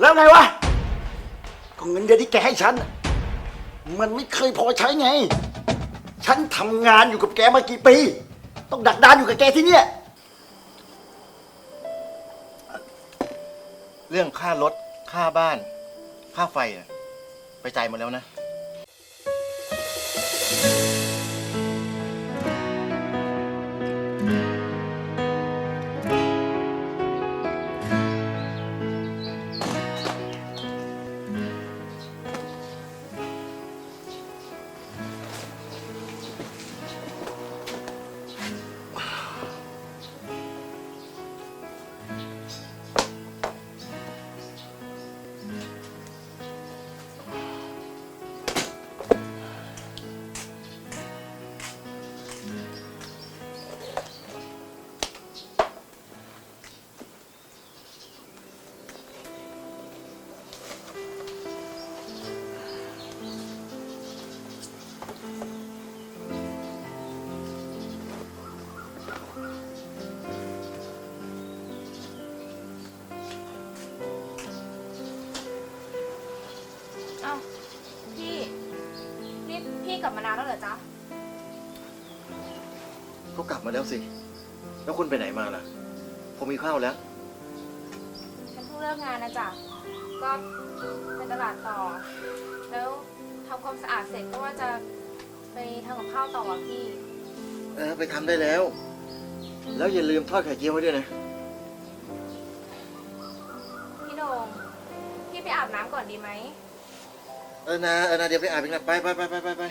แล้วไงวะก็เงินเดือนที่แกให้ฉันน่ะมันไม่เคยพอใช้ไง ฉันทำงานอยู่กับแกมากี่ปี ต้องดักดานอยู่กับแกที่เนี่ย เรื่องค่ารถ ค่าบ้าน ค่าไฟอะไปจ่ายหมดแล้วนะ มาแล้วสิ แล้วคุณไปไหนมาล่ะ ผมมีข้าวแล้ว ฉันเพิ่งเลิกงานนะจ๊ะ ก็ไปตลาดต่อ แล้วทำความสะอาดเสร็จก็ว่าจะไปทำกับข้าวต่ออะพี่ เออไปทำได้แล้ว แล้วอย่าลืมทอดไข่เจียวไว้ด้วยนะ พี่โดงพี่ไปอาบน้ำก่อนดีไหม เออนะเออนะเดี๋ยวไปอาบอีกนะไปไปไปไปไปไป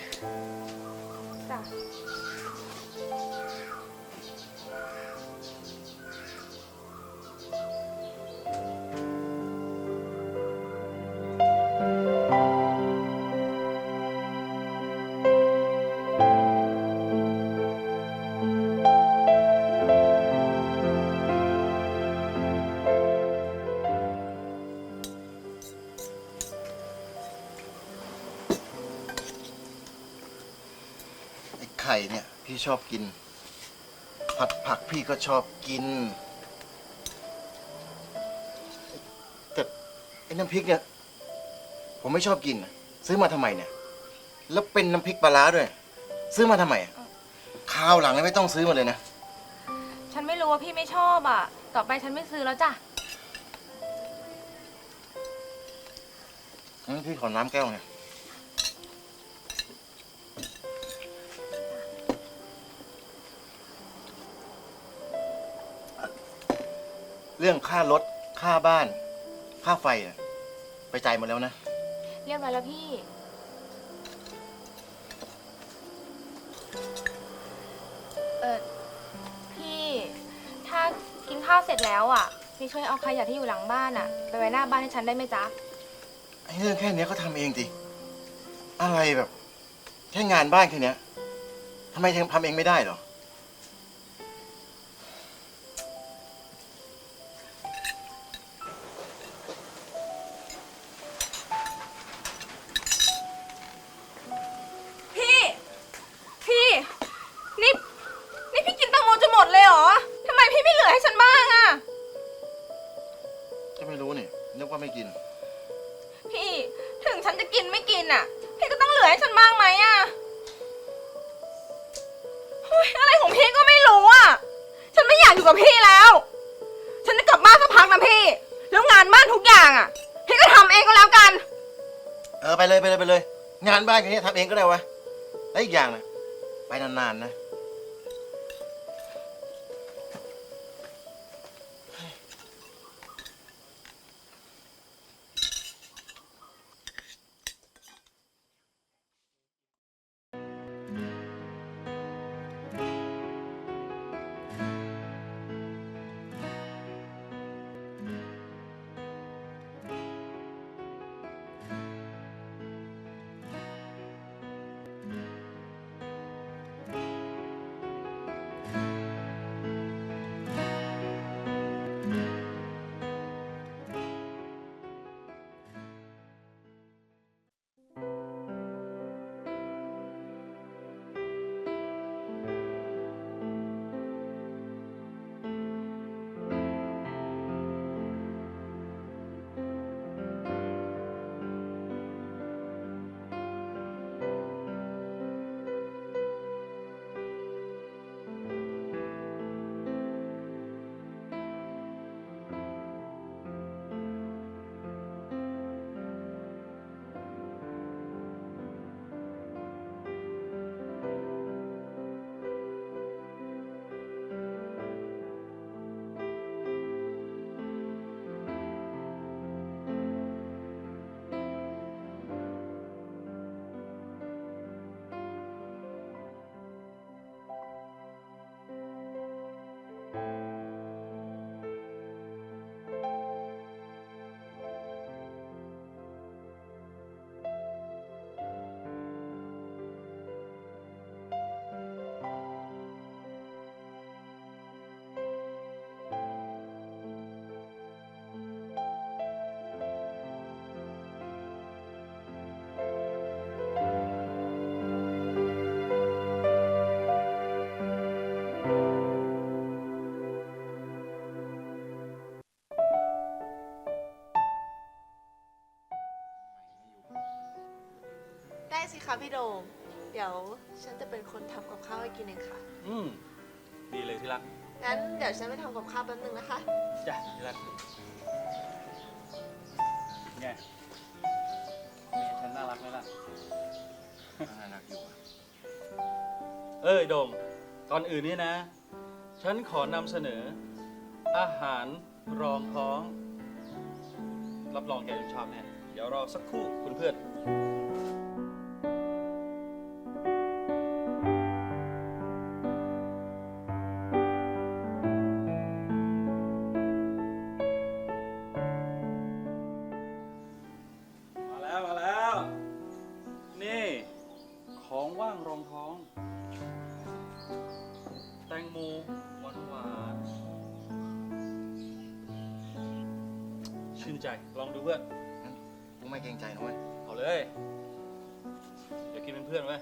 ไอ้ไข่เนี่ย พี่ชอบกิน ผัดผักพี่ก็ชอบกิน แต่ไอ้น้ำพริกเนี่ย ผมไม่ชอบกินน่ะซื้อมาทำไมเนี่ย แล้วเป็นน้ำพริกปลาร้าด้วย ซื้อมาทำไมอะคราวหลังไม่ต้องซื้อมาเลยนะ ฉันไม่รู้ว่าพี่ไม่ชอบอะ ต่อไปฉันไม่ซื้อแล้วจ้ะงั้นพี่ขอน้ำแก้วไง เรื่องค่ารถค่าบ้าน ค่าไฟอะไปจ่ายหมดแล้วนะ เรียบร้อยแล้วพี่ เออพี่ ถ้ากินข้าวเสร็จแล้วอะ พี่ช่วยเอาขยะที่อยู่หลังบ้านอะ ไปไว้หน้าบ้านให้ฉันได้ไหมจ๊ะ ไอ้เรื่องแค่เนี้ยก็ทำเองดิอะไรแบบ แค่งานบ้านแค่เนี้ยทำไมทำเองไม่ได้เหรอ ให้ฉันบ้างอะ ก็ไม่รู้นี่นึกว่าไม่กิน พี่ถึงฉันจะกินไม่กินอะพี่ก็ต้องเหลือให้ฉันบ้างไหมอะเฮ้ยอะไรของพี่ก็ไม่รู้อะฉันไม่อยากอยู่กับพี่แล้ว ฉันจะกลับบ้านสักพักนะพี่ แล้วงานบ้านทุกอย่างอะพี่ก็ทำเองก็แล้วกัน เออไปเลยไปเลยไปเลย งานบ้านแค่นี้ทำเองก็ได้วะแล้วอีกอย่างนะไปนานๆนะ คะพี่โดม เดี๋ยวฉันจะเป็นคนทำกับข้าวให้กินเองค่ะ อืมดีเลยที่รักงั้นเดี๋ยวฉันไปทำกับข้าวแป๊บนึงนะคะ จ้ะที่รักไงเมียฉันน่ารักไหมล่ะ น่ารักอยู่อะเอ้ยโดมก่อนอื่นนี่นะ ฉันขอนำเสนอ อาหารรองท้อง รับรองแกจะชอบแน่เดี๋ยวรอสักครู่คุณเพื่อน องดูเพื่อน กูไม่เกรงใจนะเว้ย เอาเลย เดี๋ยวกินเป็นเพื่อนไว้ย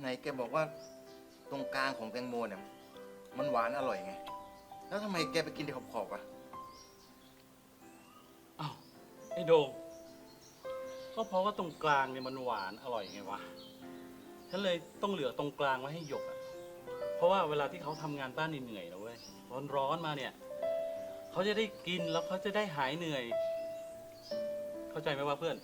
ไหนแกบอกว่าตรงกลางของแตงโมเนี่ยมันหวานอร่อยไง แล้วทำไมแกไปกินที่ขอบๆอะอ้าวไอ้โดก็เพราะว่าตรงกลางเนี่ยมันหวานอร่อยไงวะ ฉันเลยต้องเหลือตรงกลางไว้ให้หยกอะเพราะว่าเวลาที่เขาทำงานบ้านเหนื่อยๆนะเว้ยร้อนๆมาเนี่ยเขาจะได้กินแล้วเขาจะได้หายเหนื่อย เข้าใจไหมว่าเพื่อน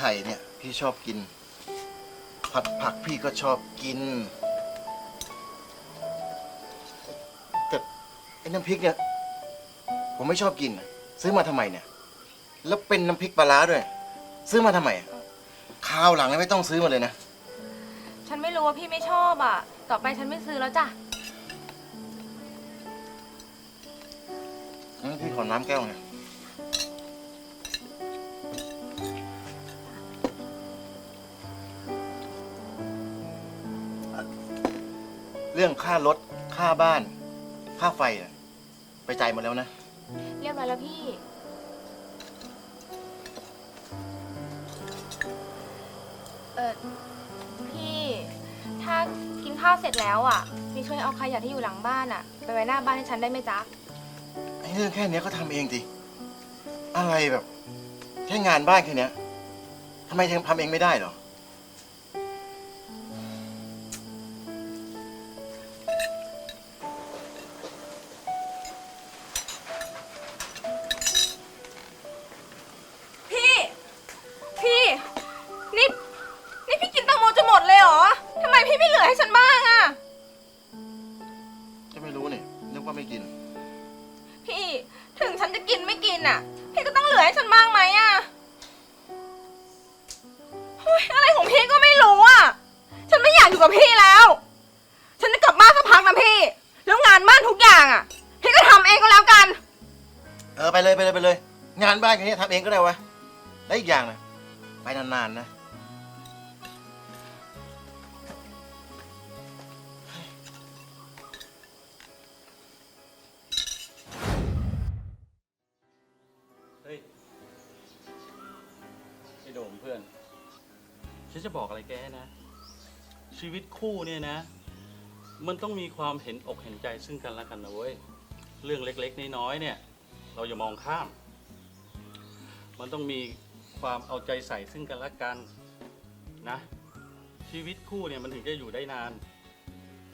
ไอ้ไข่เนี่ยพี่ชอบกิน ผัดผักพี่ก็ชอบกิน แต่ไอ้น้ำพริกเนี่ย ผมไม่ชอบกินอะซื้อมาทำไมเนี่ย แล้วเป็นน้ำพริกปลาร้าด้วย ซื้อมาทำไมอะคราวหลังไม่ต้องซื้อมาเลยนะ ฉันไม่รู้ว่าพี่ไม่ชอบอะ ต่อไปฉันไม่ซื้อแล้วจ้ะ งั้นพี่ขอน้ำแก้วหน่อ รื่องค่ารถค่าบ้าน ค่าไฟอะไปจ่ายหมดแล้วนะ เรียบร้อยแล้วพี่ เออพี่ ถ้ากินข้าวเสร็จแล้วอะ พี่ช่วยเอาขยะที่อยู่หลังบ้านอะ ไปไว้หน้าบ้านให้ฉันได้ไหมจ๊ะ ไอ้เรื่องแค่เนี้ยก็ทำเองสิอะไรแบบ แค่งานบ้านแค่เนี้ยทำไมทำเองไม่ได้เหรอ พี่ ถึงฉันจะกินไม่กินอะ พี่ก็ต้องเหลือให้ฉันบ้างไหมอะเฮ้ยอะไรของพี่ก็ไม่รู้อะ ฉันไม่อยากอยู่กับพี่แล้ว ฉันจะกลับบ้านสักพักนะพี่ แล้วงานบ้านทุกอย่างอะ พี่ก็ทำเองก็แล้วกัน เออไปเลยไปเลยไปเลย งานบ้านแค่นี้ทำเองก็ได้วะและอีกอย่างนะไปนานๆนะ ฉันจะบอกอะไรแกนะ ชีวิตคู่เนี่ยนะ มันต้องมีความเห็นอกเห็นใจซึ่งกันและกันนะเว้ย เรื่องเล็กๆน้อยๆเนี่ย เราอย่ามองข้าม มันต้องมีความเอาใจใส่ซึ่งกันและกันนะ ชีวิตคู่เนี่ยมันถึงจะอยู่ได้นาน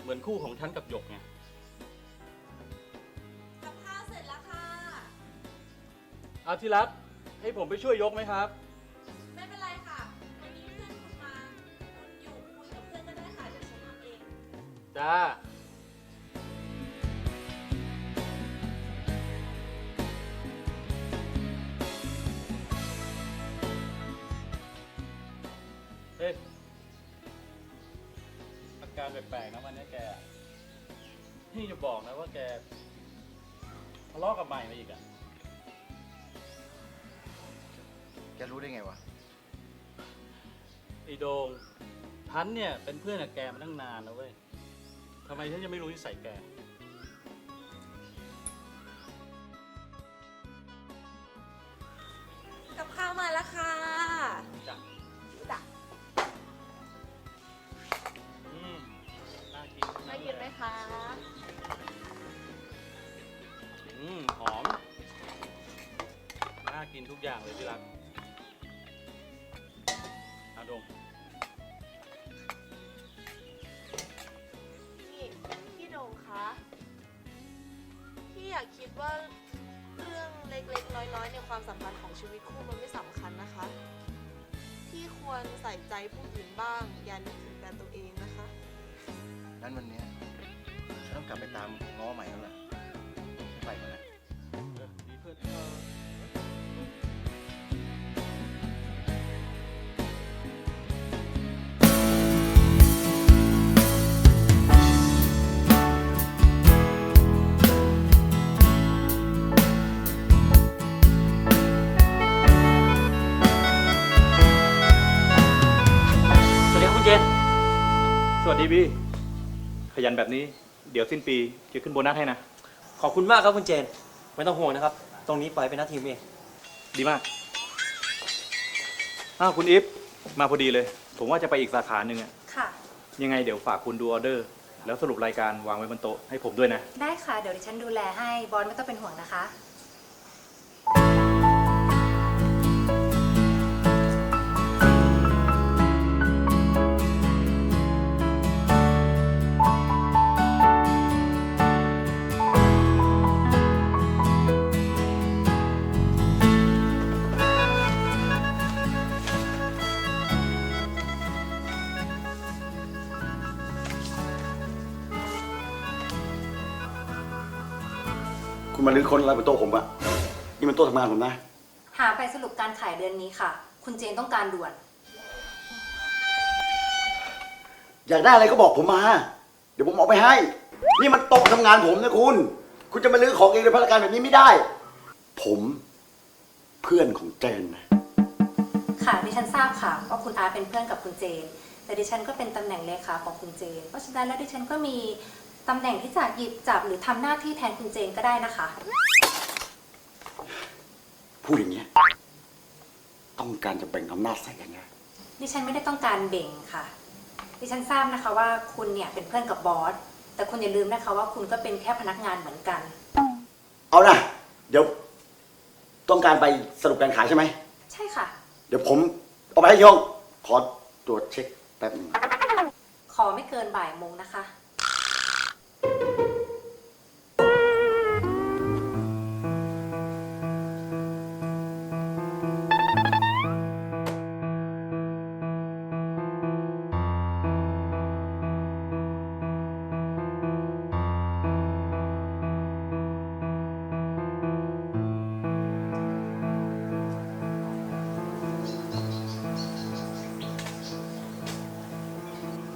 เหมือนคู่ของฉันกับหยกไงกับข้าวเสร็จแล้วค่ะเอาที่รักให้ให้ผมไปช่วยยกไหมครับ จ้า เฮ้ย อาการแปลกๆนะวันนี้แก นี่จะบอกนะว่าแกทะเลาะกับใหม่มาอีกอะแกรู้ได้ไงวะ ไอโดงพันเนี่ยเป็นเพื่อนกับแกมาตั้งนานแล้วเว้ย ทำไมฉันจะไม่รู้นิสัยแก อยากคิดว่าเรื่องเล็กๆ น้อยๆ ในความสัมพันธ์ของชีวิตคู่มันไม่สำคัญนะคะ พี่ควรใส่ใจผู้อื่นบ้าง อย่านึกถึงแต่ตัวเองนะคะ นั้นวันเนี้ยฉันต้องกลับไปตามง้อใหม่แล้วล่ะไปก่อนนะเออมีเพื่อน ดีพี่ขยันแบบนี้ เดี๋ยวสิ้นปีจะขึ้นโบนัสให้นะ ขอบคุณมากครับคุณเจน ไม่ต้องห่วงนะครับ ตรงนี้ปล่อยเป็นหน้าที่ผมเองดีมาก อ้าวคุณอิฟมาพอดีเลย ผมว่าจะไปอีกสาขาหนึ่งอะค่ะ ยังไงเดี๋ยวฝากคุณดูออเดอร์ แล้วสรุปรายการวางไว้บนโต๊ะให้ผมด้วยนะ ได้ค่ะ เดี๋ยวดิฉันดูแลให้ บอลไม่ต้องเป็นห่วงนะคะ คุณมาลื้อค้นอะไรบนโต๊ะผมอะนี่มันโต๊ะทำงานผมนะ หาไปสรุปการขายเดือนนี้ค่ะ คุณเจนต้องการด่วน อยากได้อะไรก็บอกผมมา เดี๋ยวผมเอาไปให้ นี่มันโต๊ะทำงานผมนะคุณ คุณจะมาลื้อของเองในพนักงานแบบนี้ไม่ได้ ผมเพื่อนของเจนนะ ค่ะดิฉันทราบค่ะว่าคุณอาเป็นเพื่อนกับคุณเจน แต่ดิฉันก็เป็นตำแหน่งเลขาของคุณเจน เพราะฉะนั้นแล้วดิฉันก็มี ตำแหน่งที่จะหยิบจับหรือทำหน้าที่แทนคุณเจนก็ได้นะคะ พูดอย่างเงี้ยต้องการจะแบ่งอำนาจใส่กันนะดิฉันไม่ได้ต้องการเบ่งค่ะ ดิฉันทราบนะคะว่าคุณเนี่ยเป็นเพื่อนกับบอส แต่คุณอย่าลืมนะคะว่าคุณก็เป็นแค่พนักงานเหมือนกัน เอานะเดี๋ยว ต้องการไปสรุปการขายใช่ไหม ใช่ค่ะ เดี๋ยวผมเอาไปให้ที่ห้องขอตรวจเช็คแป๊บหนึง ขอไม่เกินบ่ายโมงนะคะ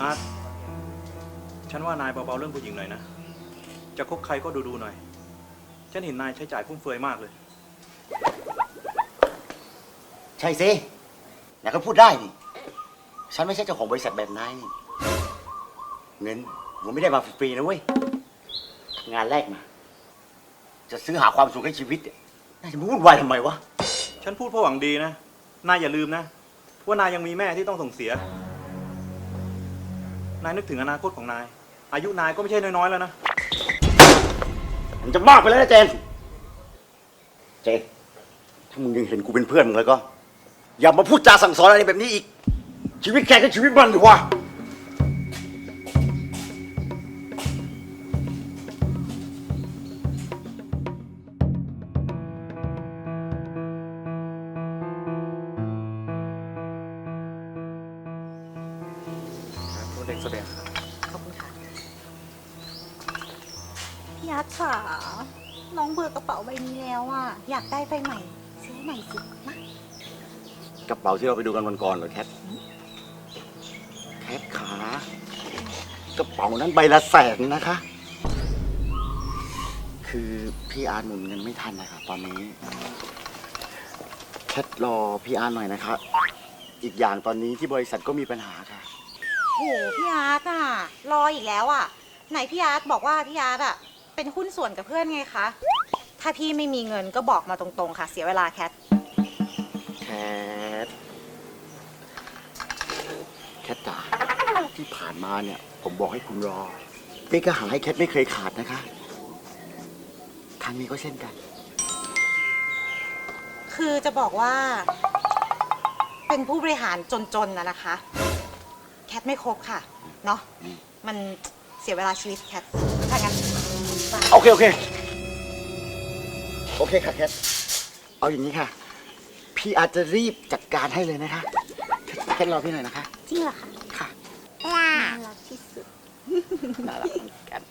อาร์ตฉันว่านายเบาๆเรื่องผู้หญิงหน่อยนะ จะคบใครก็ดูๆหน่อย ฉันเห็นนายใช้จ่ายฟุ่มเฟือยมากเลย ใช่สินายก็พูดได้นี่ ฉันไม่ใช่เจ้าของบริษัทแบบนายนี่ เงินผมไม่ได้มาฟรีๆนะเว้ย งานแรกมา จะซื้อหาความสุขให้ชีวิตเนี่ยน่าจะมาวุ่นวายทำไมวะ ฉันพูดเพราะหวังดีนะ นายอย่าลืมนะ ว่านายยังมีแม่ที่ต้องส่งเสีย นายนึกถึงอนาคตของนาย อายุนายก็ไม่ใช่น้อยๆแล้วนะ มันจะมากไปแล้วนะเจน เจน ถ้ามึงยังเห็นกูเป็นเพื่อนมึงแล้วก็ อย่ามาพูดจาสั่งสอนอะไรแบบนี้อีก ชีวิตแกก็ชีวิตมันดีกว่า ที่เราไปดูกันวันก่อนเหรอแคท แคทขากระเป๋านั้นใบละแสนนะคะ คือพี่อาร์ตหมุนเงินไม่ทันนะคะตอนนี้ แคทรอพี่อาร์ตหน่อยนะคะ อีกอย่างตอนนี้ที่บริษัทก็มีปัญหาค่ะ โหพี่อาร์ตอะรออีกแล้วอะ ไหนพี่อาร์ตบอกว่าพี่อาร์ตอะเป็นหุ้นส่วนกับเพื่อนไงคะ ถ้าพี่ไม่มีเงินก็บอกมาตรงๆค่ะ เสียเวลาแคท แคท แค ทจ๋าที่ผ่านมาเนี่ย ผมบอกให้คุณรอเป๊กก็หาให้แคทไม่เคยขาดนะคะ ครั้งนี้ก็เช่นกัน คือจะบอกว่า เป็นผู้บริหารจนๆนะนะคะ แคทไม่ครบค่ะ เนาะอืมมันเสียเวลาชีวิตแคทถ้างั้นไปโอเค โอเค โอเคค่ะแคท เอาอย่างนี้ค่ะ พี่อาจจะรีบจัดการให้เลยนะคะ แคทรอพี่หน่อยนะคะ จริงเหรอคะค่ะน่ารักที่สุดน่ารักเหมือนกัน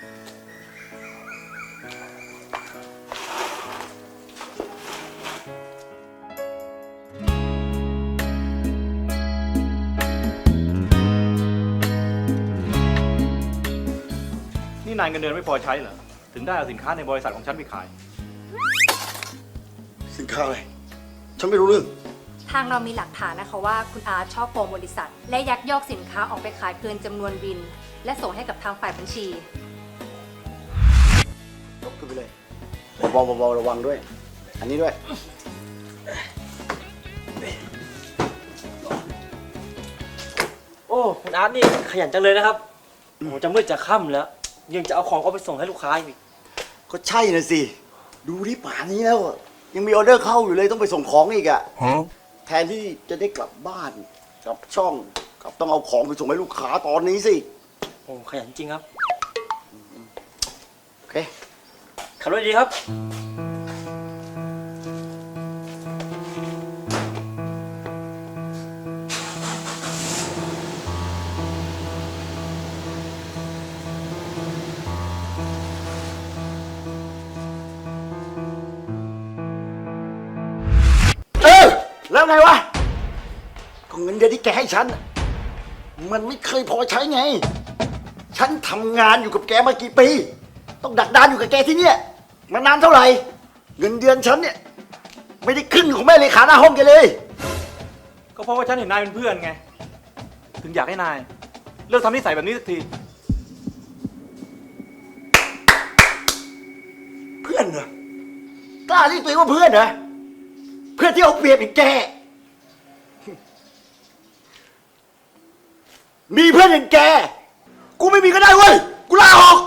นี่นายเงินเดือนไม่พอใช้เหรอ ถึงได้เอาสินค้าในบริษัทของฉันไปขาย สินค้าอะไร ฉันไม่รู้เรื่อง ทางเรามีหลักฐานนะคะว่าคุณอาร์ตชอบโกงบริษัท และยักยอกสินค้าออกไปขายเกินจำนวนบิน และส่งให้กับทางฝ่ายบัญชี เบาๆเบาๆระวังด้วย อันนี้ด้วย โอ้คุณอาร์ตนี่ขยันจังเลยนะครับโอ้จะมืดจะค่ำแล้ว ยังจะเอาของเขาไปส่งให้ลูกค้าอีกก็ใช่นะสิ ดูที่ป่านนี้แล้วอะยังมีออเดอร์เข้าอยู่เลยต้องไปส่งของอีกอะแทนที่จะได้กลับบ้านกลับช่องกลับต้องเอาของไปส่งให้ลูกค้าตอนนี้สิ โอ้ขยันจริงครับ โอเค ขับรถดีครับ เออ แล้วไงวะก็เงินเดือนที่แกให้ฉันน่ะมันไม่เคยพอใช้ไง ฉันทำงานอยู่กับแกมากี่ปี ต้องดักดานอยู่กับแกที่เนี่ย มานานเท่าไหร่ เงินเดือนฉันเนี่ย ไม่ได้ครึ่งของแม่เลขาหน้าห้องแกเลย ก็เพราะว่าฉันเห็นนายเป็นเพื่อนไง ถึงอยากให้นาย เลิกทำนิสัยแบบนี้สักที เพื่อนเหรอกล้าเรียกตัวเองว่าเพื่อนเหรอเพื่อนที่เอาเปรียบอีกแก มีเพื่อนอย่างแก กูไม่มีก็ได้เว้ย กูลาออก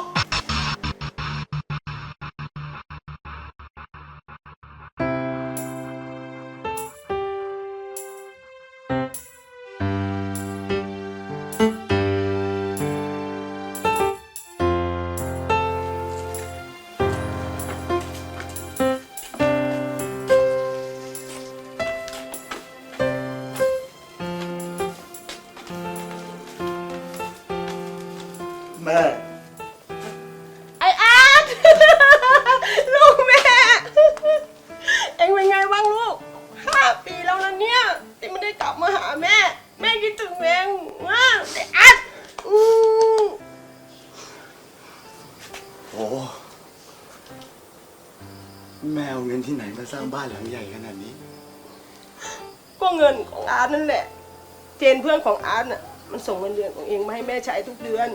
ของอาร์ตน่ะมันส่งเงินเดือนของเองมาให้แม่ใช้ทุกเดือน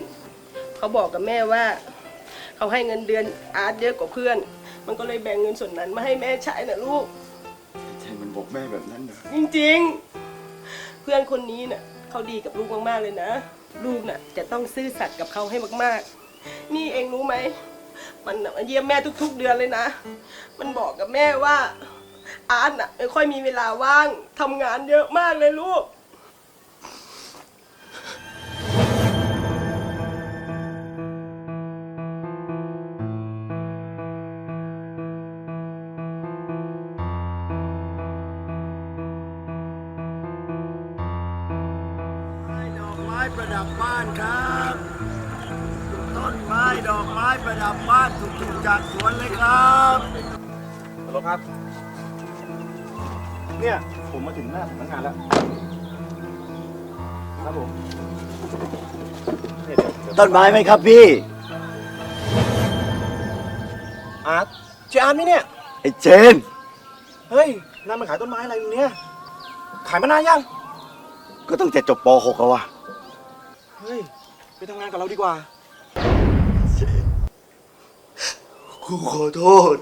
เขาบอกกับแม่ว่า เขาให้เงินเดือนอาร์ตเยอะกว่าเพื่อน มันก็เลยแบ่งเงินส่วนนั้นมาให้แม่ใช้นะลูกแทบอกแม่แบบนั้นเหรอจริงๆ เพื่อนคนนี้น่ะเขาดีกับลูกมากๆเลยนะ ลูกน่ะจะต้องซื่อสัตย์กับเขาให้มากๆ นี่เองรู้ไหมมันน่ะมาเยี่ยมแม่ทุก ๆ เดือนเลยนะ มันบอกกับแม่ว่าอาร์ตน่ะไม่ค่อยมีเวลาว่างทำงานเยอะมากเลยลูก ประดับบ้านครับ ต้นไม้ดอกไม้ประดับบ้านถูกๆจากสวนเลยครับฮัลโหลครับ เนี่ยผมมาถึงหน้าสำนักงานแล้ว ครับผมเนี่ยเดี๋ยวเดี๋ยวต้นไม้ไหมครับพี่ อาร์ตเจออาร์ตไหมเนี่ย ไอ้เจน เฮ้ยนายมาขายต้นไม้อะไรอยู่เนี่ย ขายมานานยัง ก็ต้องจะจบป .6 แล้ววะ เฮ้ย ไปทำงานกับเราดีกว่า กูขอโทษ